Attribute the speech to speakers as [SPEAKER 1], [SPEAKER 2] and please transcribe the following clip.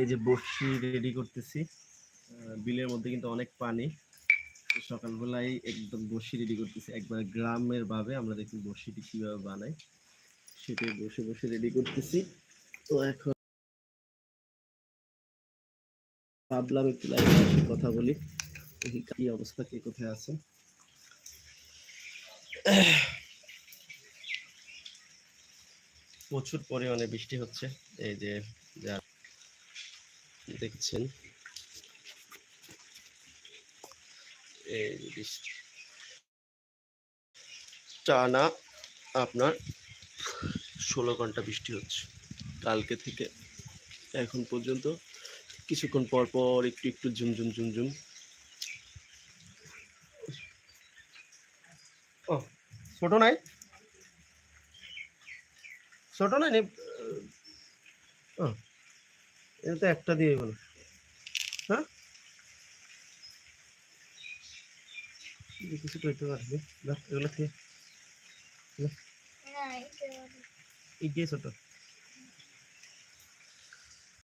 [SPEAKER 1] এই যে বর্ষি রেডি করতেছি। বিলের মধ্যে কিন্তু অনেক পানি। সকালবেলায় একদম বর্ষি রেডি করতেছি। একবার গ্রামের ভাবে আমরা দেখি বর্ষিটি কীভাবে বানাই। সেটাই বসে বসে রেডি করতেছি। তো এখন ভাবলাম একটু লাইভে কথা বলি। দেখি কি অবস্থা, কে কোথায় আছে। প্রচুর পরিমাণে বৃষ্টি হচ্ছে। এই যে যা দেখছেন। এই টানা আপনার ষোলো ঘণ্টা বৃষ্টি হচ্ছে। কালকে থেকে এখন পর্যন্ত কিছুক্ষণ পর পর একটু একটু ঝুমঝুম ঝুমঝুম ও, ছোট নাই? ছোট নাই ও এটা তো একটা দিয়ে বলো হ্যাঁ? কিছু করতে পারবে এগুলো থেকে এই যে ছোট।